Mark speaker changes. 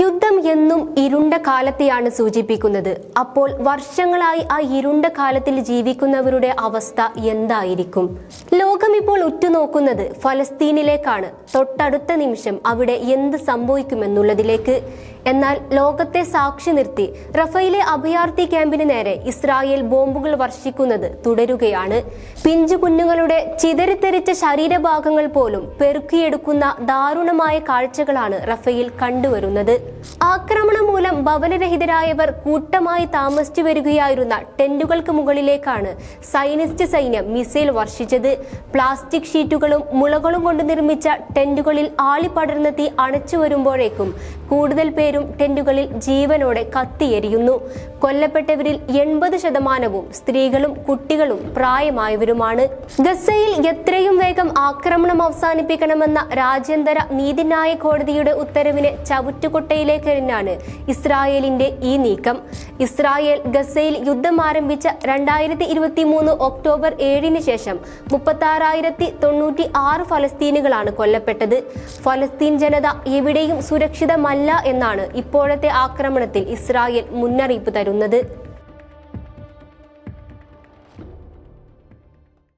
Speaker 1: യുദ്ധം എന്നും ഇരുണ്ട കാലത്തെയാണ് സൂചിപ്പിക്കുന്നത്. അപ്പോൾ വർഷങ്ങളായി ആ ഇരുണ്ട കാലത്തിൽ ജീവിക്കുന്നവരുടെ അവസ്ഥ എന്തായിരിക്കും? ലോകം ഇപ്പോൾ ഉറ്റുനോക്കുന്നത് ഫലസ്തീനിലേക്കാണ്. തൊട്ടടുത്ത നിമിഷം അവിടെ എന്ത് സംഭവിക്കുമെന്നുള്ളതിലേക്ക്. എന്നാൽ ലോകത്തെ സാക്ഷി നിർത്തി റഫയിലെ അഭയാർത്ഥി ക്യാമ്പിന് നേരെ ഇസ്രായേൽ ബോംബുകൾ വർഷിക്കുന്നത് തുടരുകയാണ്. പിഞ്ചു കുഞ്ഞുങ്ങളുടെ ചിതറിത്തെറിച്ച ശരീരഭാഗങ്ങൾ പോലും പെറുക്കിയെടുക്കുന്ന ദാരുണമായ കാഴ്ചകളാണ് റഫയിൽ കണ്ടുവരുന്നത്. ആക്രമണം മൂലം ഭവനരഹിതരായവർ കൂട്ടമായി താമസിച്ചു വരികയായിരുന്ന ടെന്റുകൾക്ക് മുകളിലേക്കാണ് സൈനിസ്റ്റ് സൈന്യം മിസൈൽ വർഷിച്ചത്. പ്ലാസ്റ്റിക് ഷീറ്റുകളും മുളകളും കൊണ്ട് നിർമ്മിച്ച ടെന്റുകളിൽ ആളിപ്പടർന്ന തീ അണച്ചു വരുമ്പോഴേക്കും കൂടുതൽ പേരും ടെന്റുകളിൽ ജീവനോടെ കത്തിയെരിയുന്നു. കൊല്ലപ്പെട്ടവരിൽ എൺപത് ശതമാനവും സ്ത്രീകളും കുട്ടികളും പ്രായമായവരുമാണ്. ഗസയിൽ എത്രയും വേഗം ആക്രമണം അവസാനിപ്പിക്കണമെന്ന രാജ്യാന്തര നീതിന്യായ കോടതിയുടെ ഉത്തരവിനെ ചവിറ്റുകൊട്ടയിലേക്കെറിഞ്ഞാണ് ഇസ്രായേലിന്റെ ഈ നീക്കം. ഇസ്രായേൽ ഗസയിൽ യുദ്ധം ആരംഭിച്ച രണ്ടായിരത്തി ഇരുപത്തി മൂന്ന് ഒക്ടോബർ ഏഴിന് ശേഷം മുപ്പത്തി ആറായിരത്തി തൊണ്ണൂറ്റി ആറ് ഫലസ്തീനുകളാണ് കൊല്ലപ്പെട്ടത്. ഫലസ്തീൻ ജനത എവിടെയും സുരക്ഷിതമല്ല എന്നാണ് ഇപ്പോഴത്തെ ആക്രമണത്തിൽ ഇസ്രായേൽ മുന്നറിയിപ്പ് തരുന്നത്.